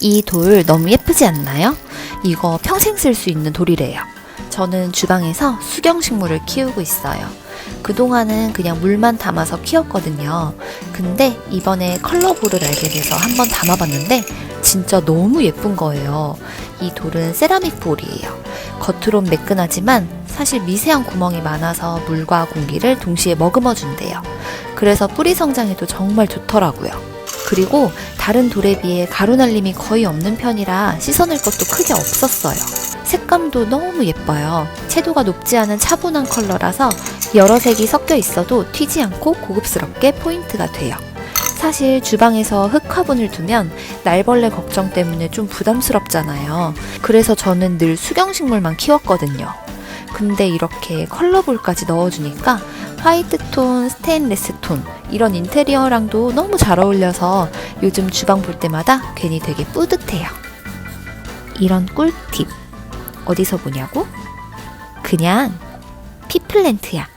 이 돌 너무 예쁘지 않나요? 이거 평생 쓸 수 있는 돌이래요. 저는 주방에서 수경식물을 키우고 있어요. 그동안은 그냥 물만 담아서 키웠거든요. 근데 이번에 컬러볼을 알게 돼서 한번 담아봤는데 진짜 너무 예쁜 거예요. 이 돌은 세라믹 볼이에요. 겉으론 매끈하지만 사실 미세한 구멍이 많아서 물과 공기를 동시에 머금어 준대요. 그래서 뿌리 성장에도 정말 좋더라고요. 그리고 다른 돌에 비해 가루 날림이 거의 없는 편이라 씻어낼 것도 크게 없었어요. 색감도 너무 예뻐요. 채도가 높지 않은 차분한 컬러라서 여러 색이 섞여 있어도 튀지 않고 고급스럽게 포인트가 돼요. 사실 주방에서 흙 화분을 두면 날벌레 걱정 때문에 좀 부담스럽잖아요. 그래서 저는 늘 수경식물만 키웠거든요. 근데 이렇게 컬러볼까지 넣어주니까 화이트 톤, 스테인레스 톤 이런 인테리어랑도 너무 잘 어울려서 요즘 주방 볼 때마다 괜히 되게 뿌듯해요. 이런 꿀팁 어디서 보냐고? 그냥 피플랜트야.